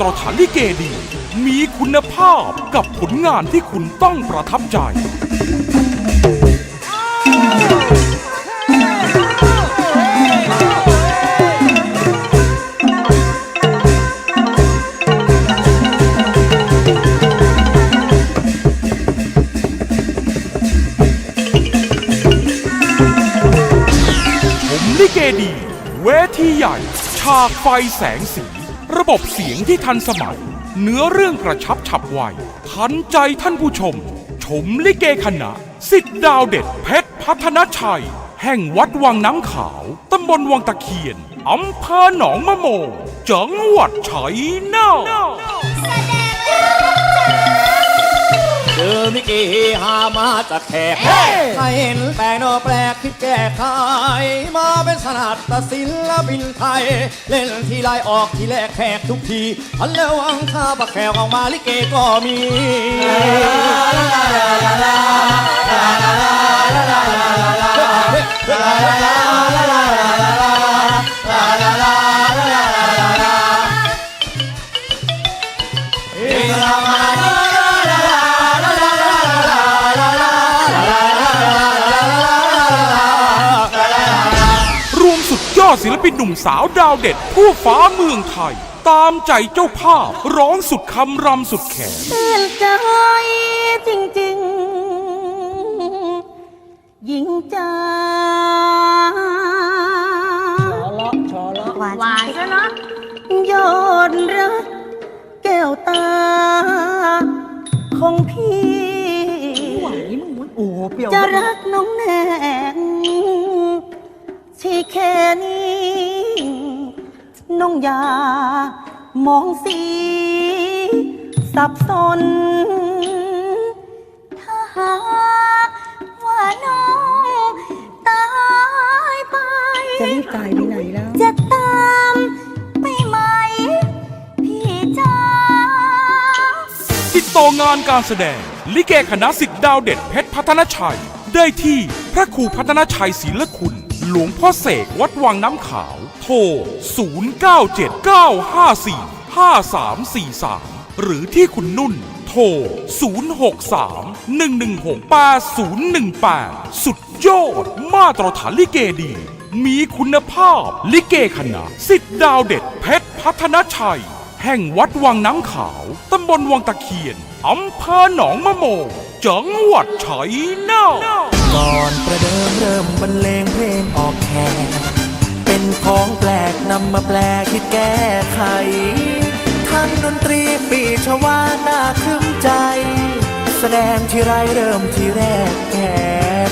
ตรฐานลิเกดี มีคุณภาพกับผลงานที่คุณต้องประทับใจ ผมลิเกดี เวทีใหญ่ ฉากไฟแสงสี ระบบเสียงที่ทันสมัย เนื้อเรื่องกระชับฉับไวทันใจท่านผู้ชม ชมลิเกคณะสิทธิ์ดาวเด็ดเพชรพัฒนชัย แห่งวัดวังน้ำขาว ตำบลวังตะเคียนอำเภอหนองมะโมจังหวัดชัยนาท เจอมิกกี้ฮามาจากแขกใครเห็นแปลกโนแปลกคิดแก้ไขมาเป็นสนัดตศิลปินไทย เล่นทีไรออกทีแรกแขกทุกทีพันแล้ววังข้าบักแขกออกมาลิเกก็มี ศิลปินหนุ่มสาวดาวเด็ดทั่วฟ้าเมืองไทย ตามใจเจ้าภาพร้องสุดคำรำสุดแขนเตือนใจจริงๆ หญิงจ้าหวานหวานด้วยเนาะยอดรักแก้วตา ของพี่โอ้เปรี้ยวจะรักน้องแน น้องอย่ามองสี สับสน ถ้าหากว่าน้องตายไป จะรีบตายไปไหนแล้ว จะตามไปไหม พี่จ้า ติดต่องานการแสดง ลิเกคณะสิทธิ์ดาวเด็ดเพชรพัฒนชัย ได้ที่พระครูพัฒนชัยศิลคุณ หลวงพ่อเสกวัดวังน้ำขาว โทร 0979545343 หรือที่คุณนุ่น โทร 063-116-8018 สุดยอดมาตรฐานลิเกดี มีคุณภาพลิเกคณะสิทธิ์ดาวเด็ดเพชรพัฒนชัย แห่งวัดวังน้ำขาว ตำบลวังตะเคียน อำเภอหนองมะโม จังหวัดชัยนาท ก่อนประเดิมเริ่มบรรเลงเพลงออกแขกเป็นของแปลกนำมาแปลคิดแก้ไขทั้งดนตรีปีชวาน่าคึ้มใจ แสดงที่ไรเริ่มที่แรกแขก